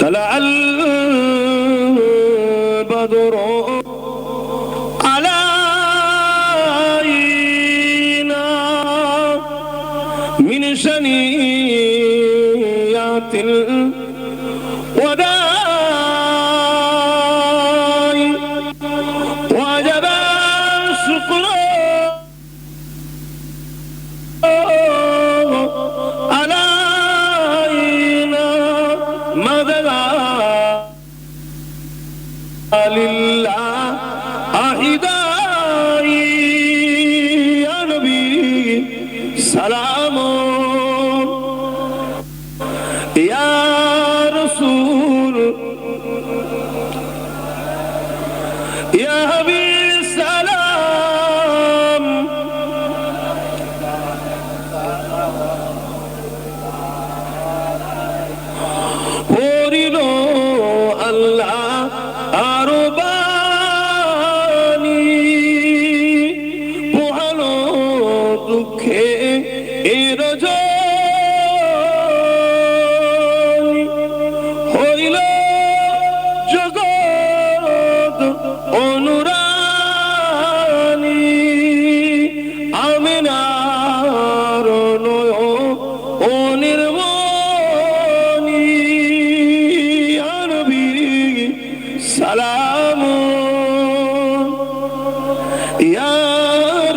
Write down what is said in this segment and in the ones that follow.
طلع البدر علينا من شنيات الوداع Salam.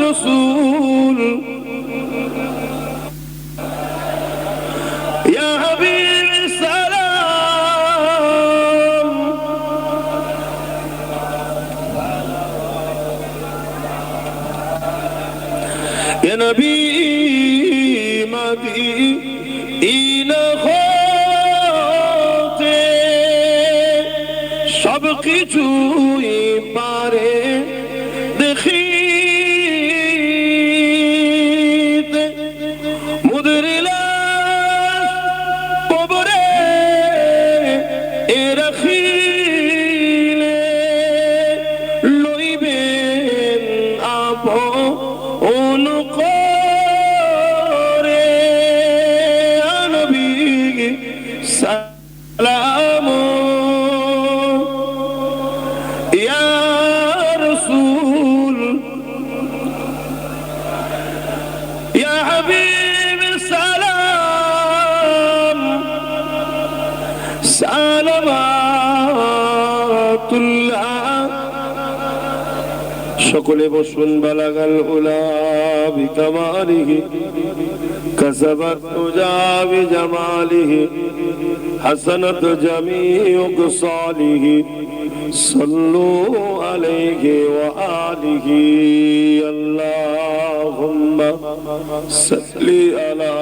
রসুল ইয়া হাবিব সালাম يا نبي مدينة হতে সব কিছুই পারে ইয়া হাবিব সালাম সালামাতুল্লাহ সকলে বসুন বালাগাল উলা বিকামালিহি كسبت تجا بجماله حسنت جميع خصاله صلوا عليه وآله اللهم صل على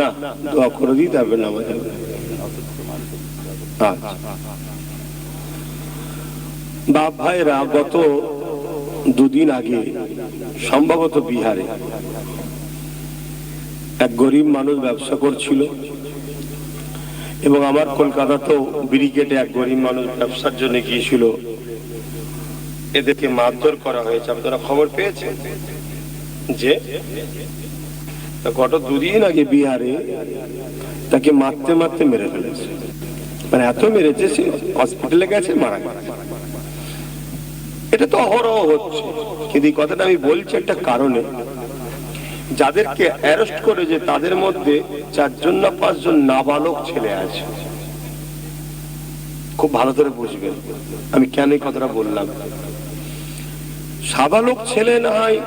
না দোয়া করে দিতে হবে না আমাদের আচ্ছা। বাপ ভাইরা গত দুদিন আগে, সম্ভবত বিহারে, এক গরিব মানুষ ব্যবসা করছিল এবং আমার কলকাতাতেও ব্রিগেডে এক গরিব মানুষ ব্যবসার জন্য গিয়েছিল। এদেরকে মারধর করা হয়েছে। আপনারা খবর পেয়েছেন যে গত দুদিন আগে বিহারে তাকে মারতে মারতে মেরে ফেলেছে। মানে এত মেরেছে সে হসপিটালে গেছে, মারা গেছে। এটা তো অহরহ হচ্ছে। কিন্তু এই কথাটা আমি বলছি একটা কারণে। যাদেরকে অ্যারেস্ট করেছে, তাদের মধ্যে চারজন না পাঁচজন নাবালক ছেলে আছে। খুব ভালো করে বুঝবেন। আমি কেন এই কথাটা বললাম? সাবালক ছেলে না হয়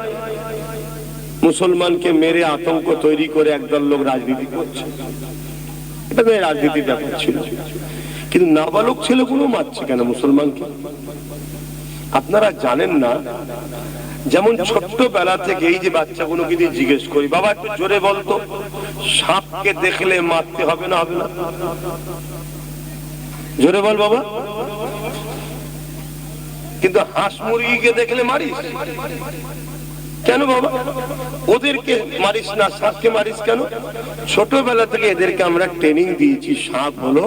মুসলমানকে মেরে আতঙ্ক তৈরি করে একদল লোক রাজনীতি করছে। এটা তো এই রাজনীতির ব্যাপার ছিল। কিন্তু নাবালক ছেলেগুলো মারছে কেন মুসলমানকে? আপনারা জানেন না, যেমন ছোট্ট বেলা থেকে এই যে বাচ্চাগুলোকে দিয়ে জিজ্ঞেস করি, বাবা, একটু জোরে বলতো সাপকে দেখলে মারতে হবে না হবে না? জোরে বল বাবা। কিন্তু হাঁস মুরগিকে দেখলে মারিস? কেন বাবা? ওদেরকে মারিস না, সাপকে মারিস কেন? ছোটবেলা থেকে এদেরকে আমরা ট্রেনিং দিয়েছি। সাপ হলো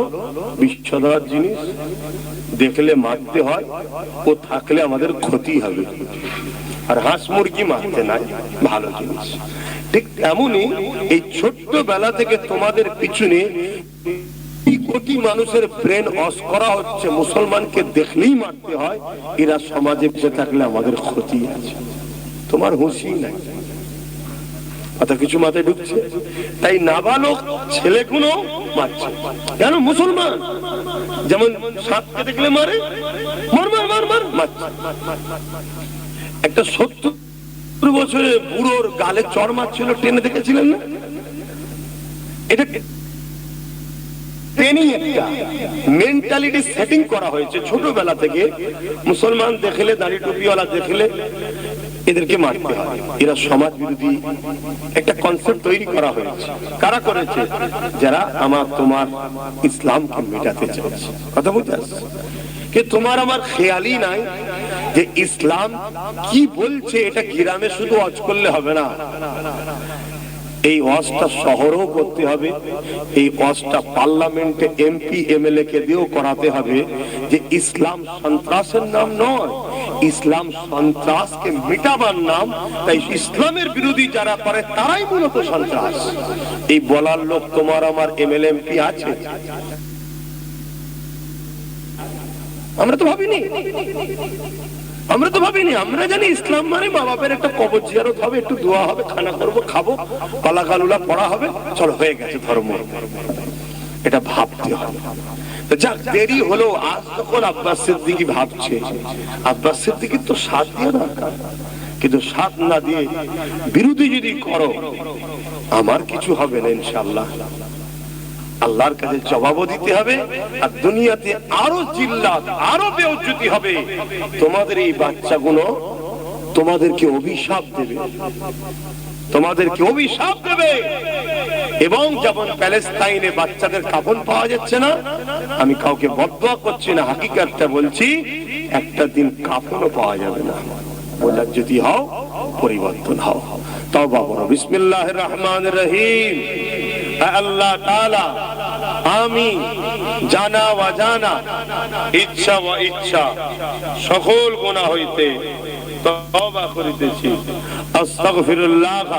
বিশ্বধর জিনিস। দেখলে মারতে হয়, ও থাকলে আমাদের ক্ষতি হবে। আর হাঁস মুরগি মারতে নাই, ভালো জিনিস। ঠিক তেমনি এই ছোট্ট বেলা থেকে তোমাদের পিছনে কোটি মানুষের ব্রেন অস করা হচ্ছে। মুসলমানকে দেখলেই মারতে হয়, এরা সমাজে বেঁচে থাকলে আমাদের ক্ষতি আছে। তোমার হুঁশি নাই। কথা কিছু মাথায় ঢুকছে। তাই নাবালক ছেলেগুলো মারছে। কেন? মুসলমান। যেমন সাপকে দেখলে মারে, মার মার মার মার, মারছে। একটা সত্তর বছরে বুড়োর গালে চর মারছিল, টেনে দেখেছিলেন না? এটা ট্রেনিং একটা মেন্টালিটি সেটিং করা হয়েছে ছোটবেলা থেকে। মুসলমান দেখলে, দাড়ি টুপিওয়ালা দেখলে এদেরকে মারতে হয়। এরা সমাজ বিরোধী একটা কনসেপ্ট তৈরি করা হয়েছে। কারা করেছে? যারা আমার তোমার ইসলামকে মেটাতে চাইছে। কথা বুঝতে? যে তোমার আমার খেয়ালই নাই যে ইসলাম কি বলছে, এটা গ্রামে শুধু অজ করলে হবে না। এই ওয়াজটা শহরেও করতে হবে। এই ওয়াজটা পার্লামেন্টে এমপি এমএলএ কে দিয়েও করাতে হবে যে ইসলাম সন্ত্রাসের নাম নয়। ইসলাম সন্ত্রাসকে মিটাবার নাম। তাই ইসলামের বিরোধী যারা করে, তারাই মূলত সন্ত্রাস। এই বলার লোক তোমার আমার এমএলএ, এমপি আছে? আমরা তো ভাবিনি। আমরা তো ভাবিনি, আমরা জানি ইসলাম মানে মা বাপের একটা কবর জিয়ারত হবে, একটু দোয়া হবে, খানা করব, খাব কলা কালুলা পড়া হবে, চলো হয়ে গেছে ধর্ম। এটা ভাবতে হবে। যাক, দেরি হলো, আজ তখন আব্বাস সিদ্দিকি ভাবছে। আব্বাস সিদ্দিকির তো সাথ দিয়ে দরকার। কিন্তু সাথ না দিয়ে বিরোধী যদি করো, আমার কিছু হবে না ইনশাল্লাহ আল্লাহর কাছে জবাবও দিতে হবে, আর দুনিয়াতে আরও জিল্লাত, আরও বেউজ্জতি হবে। তোমাদের এই বাচ্চাগুলো তোমাদেরকে অভিশাপ দেবে। তোমাদেরকে অভিশাপ দেবে। এবং যেমন প্যালেস্তাইনে বাচ্চাদের কাপন পাওয়া যাচ্ছে না, আমি কাউকে বদয়া করছি না, হাকিকাতটা বলছি, একটা দিন কাপনও পাওয়া যাবে না। বললার যদি হও, পরিবর্তন হও। তবা বড় বিসমিল্লাহ রহমান রহিম। আল্লাহ তাআলা আমি জানা ওয়া জানা ইচ্ছা ওয়া ইচ্ছা সকল গুনাহ হইতে তওবা করিতেছি। আস্তাগফিরুল্লাহ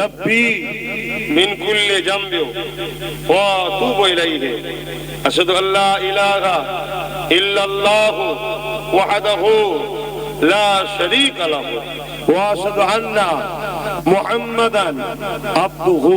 রব্বি মিন কুল্লি জামবি ওয়া আতুবু ইলাইহি। আশহাদু আল্লা ইলাহা ইল্লাল্লাহ ওয়াহদাহু লা শারীকা লাহু। ওয়া আশহাদু আন্না মুহাম্মাদান আবদুহু।